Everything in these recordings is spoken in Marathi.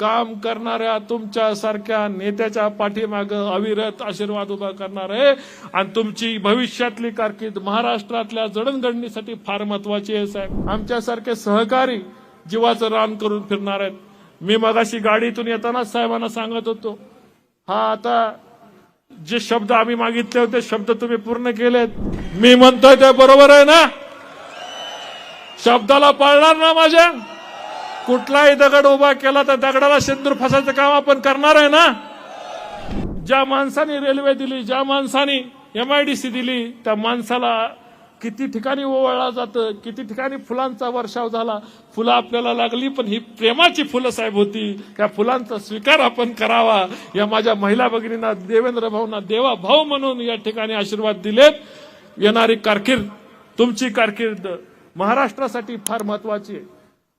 काम करणाऱ्या तुमच्या सारख्या नेत्याच्या पाठीमाग अविरत आशीर्वाद उभा करणार आहे. आणि तुमची भविष्यातली कारकीर्द महाराष्ट्रातल्या जडणघडणीसाठी फार महत्वाची आहे साहेब. आमच्यासारखे सहकारी जीवाचं रान करून फिरणार आहेत. मी मगाशी गाडीतून येताना साहेबांना सांगत होतो. हा आता जे शब्द आम्ही मागितले होते शब्द तुम्ही पूर्ण केलेत. मी म्हणतोय ते बरोबर आहे ना? शब्दाला पाळणार ना माझ्या? कुठलाही दगड उभा केला तर दगडाला शेंदूर फसायचं काम आपण करणार आहे ना? ज्या माणसाने रेल्वे दिली ज्या माणसाने एमआयडीसी दिली त्या माणसाला किती ठिकाणी ओवळला जातं किती ठिकाणी फुलांचा वर्षाव झाला फुलं आपल्याला लागली पण ही प्रेमाची फुलं साहेब होती. त्या फुलांचा स्वीकार आपण करावा. या माझ्या महिला भगिनींना देवेंद्र भाऊंना देवा भाऊ म्हणून या ठिकाणी आशीर्वाद दिलेत. येणारी कारकीर्द तुमची कारकीर्द महाराष्ट्रासाठी फार महत्वाची आहे.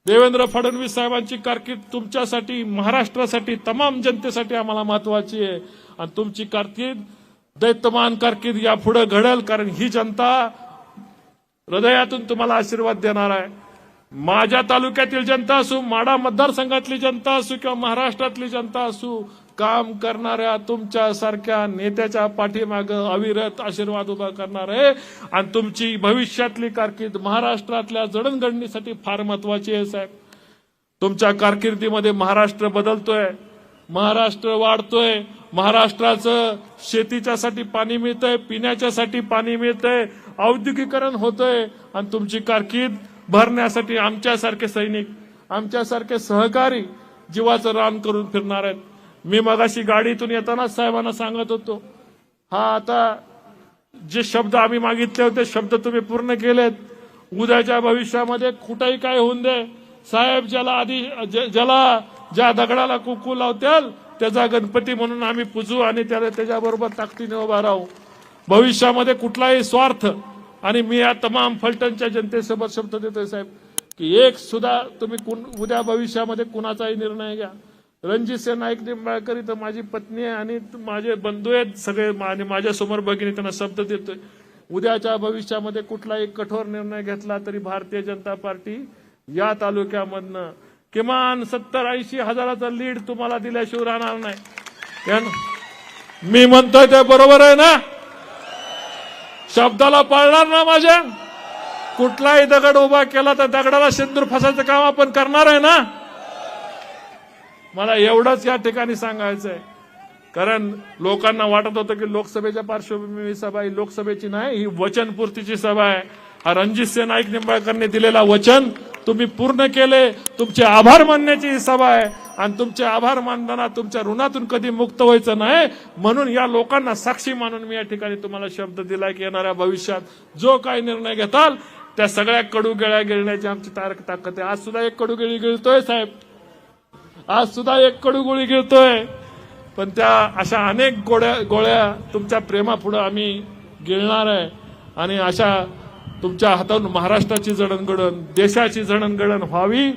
देवेंद्र फडणवीस साहेबांची कारकीर्द तुमच्यासाठी महाराष्ट्रासाठी तमाम जनतेसाठी आम्हाला महत्वाची आहे. आणि तुमची कारकीर्द दैत्यमान कारकीर्द यापुढे घडेल कारण ही जनता हृदयातून तुम्हाला आशीर्वाद देणार आहे. माझ्या तालुक्यातील जनता असू माडा मतदारसंघातली जनता असू किंवा महाराष्ट्रातली जनता असू काम करणाऱ्या तुमच्या सारख्या नेत्याच्या पाठीमाग अविरत आशीर्वाद उभा करणार आहे. आणि तुमची भविष्यातली कारकीर्द महाराष्ट्रातल्या जडणघडणीसाठी फार महत्वाची आहे साहेब. तुमच्या कारकिर्दीमध्ये महाराष्ट्र बदलतोय महाराष्ट्र वाढतोय महाराष्ट्राचं शेतीच्यासाठी पाणी मिळतंय पिण्याच्यासाठी पाणी मिळतंय औद्योगिकरण होतंय आणि तुमची कारकीर्द भरण्यासाठी आमच्यासारखे सैनिक आमच्यासारखे सहकारी जीवाचं रान करून फिरणार आहेत. मी मगाशी गाडीतून येताना साहेबांना सांगत होतो. हा आता जे शब्द आम्ही मागितले होते शब्द तुम्ही पूर्ण केलेत. उद्याच्या भविष्यामध्ये कुठेही काय होऊन दे साहेब ज्याला आधी ज- ज्याला ज्या दगडाला कुकू लावत्याल त्याचा गणपती म्हणून आम्ही पूजू आणि त्याला त्याच्याबरोबर ताकदीने उभा राहू. भविष्यामध्ये कुठलाही स्वार्थ आणि मी या तमाम फलटणच्या जनतेसोबत शब्द देतोय साहेब की एक सुद्धा तुम्ही कुण- उद्या भविष्यामध्ये कुणाचाही निर्णय घ्या. रणजित सिंह नाईक निंबाळकर इथं माझी पत्नी आहे आणि माझे बंधू आहेत सगळे आणि माझ्यासमोर भगिनी त्यांना शब्द देतोय. उद्याच्या भविष्यामध्ये कुठलाही कठोर निर्णय घेतला तरी भारतीय जनता पार्टी या तालुक्यामधनं किमान सत्तर ऐंशी हजाराचा लीड तुम्हाला दिल्याशिवाय राहणार नाही. मी म्हणतोय ते बरोबर आहे ना? शब्दाला पाळणार ना माझ्या? कुठलाही दगड उभा केला तर दगडाला सिंदूर फसायचं काम आपण करणार आहे ना? मला एवढंच या ठिकाणी सांगायचं आहे कारण लोकांना वाटत होतं की लोकसभेच्या पार्श्वभूमी सभा ही लोकसभेची नाही ही वचनपूर्तीची सभा आहे. हा रणजित सिंह नाईक निंबाळकरने दिलेला वचन तुम्ही पूर्ण केले तुमचे आभार मानण्याची ही सभा आहे. आणि तुमचे आभार मानताना तुमच्या ऋणातून कधी मुक्त व्हायचं नाही म्हणून या लोकांना साक्षी मानून मी या ठिकाणी तुम्हाला शब्द दिला की येणाऱ्या भविष्यात जो काही निर्णय घेताल त्या सगळ्या कडू गेळ्या गिळण्याची आमची तारक ताकद आहे. आज सुद्धा एक कडू गिळी गिळतोय साहेब. आज सुद्धा एक कडू गोळी गिळतोय पण त्या अशा अनेक गोळ्या गोळ्या तुमच्या प्रेमापुढं आम्ही गिळणार आहे. आणि अशा तुमच्या हातातून महाराष्ट्राची जडणघडण देशाची जडणघडण व्हावी.